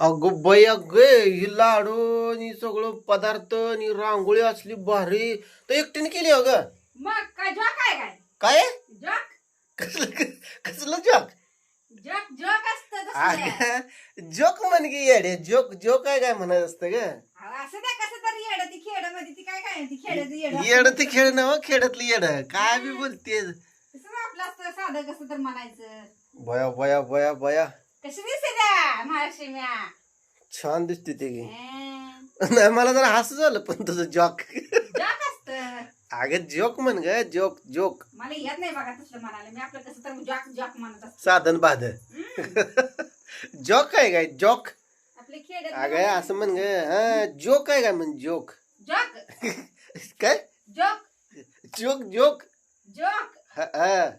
अगं बाई गे ही लाडू आणि सगळं पदार्थ आणि रांगोळी असली भारी. तर एकटीने केली ग मग काय जॉक आहे काय? काय? जॉक? कसलं कसलं जोक? जॉक जॉक असतं तसलं. अगं जोक म्हण की येडे जोक जोक काय काय म्हणत असतं ग? अहो, असं द्या कसं तरी येड ती खेडमध्ये ती काय काय ती खेड येड. येड ते खेळ ना हो, खेड्यातलं येड. काय बी बोलते तसं आपलं असतं साधं कसं तर म्हणायचं. बया बया बया बया. कशी दिसते छान दिसते ते की. नाही मला जरा हसू झालं पण तुझं जॉक अगं जोक म्हण ग जोक जोक मला येत नाही बघा तसलं म्हणाले मी आपलं कसं तर जॉक जॉक म्हणत असतो. साधन बाध. जोक काय काय? जोक आपले अगं असं म्हण ग हा जोक काय काय म्हण जोक जॉक काय? जॉक जोक जोक जॉक हा, हा.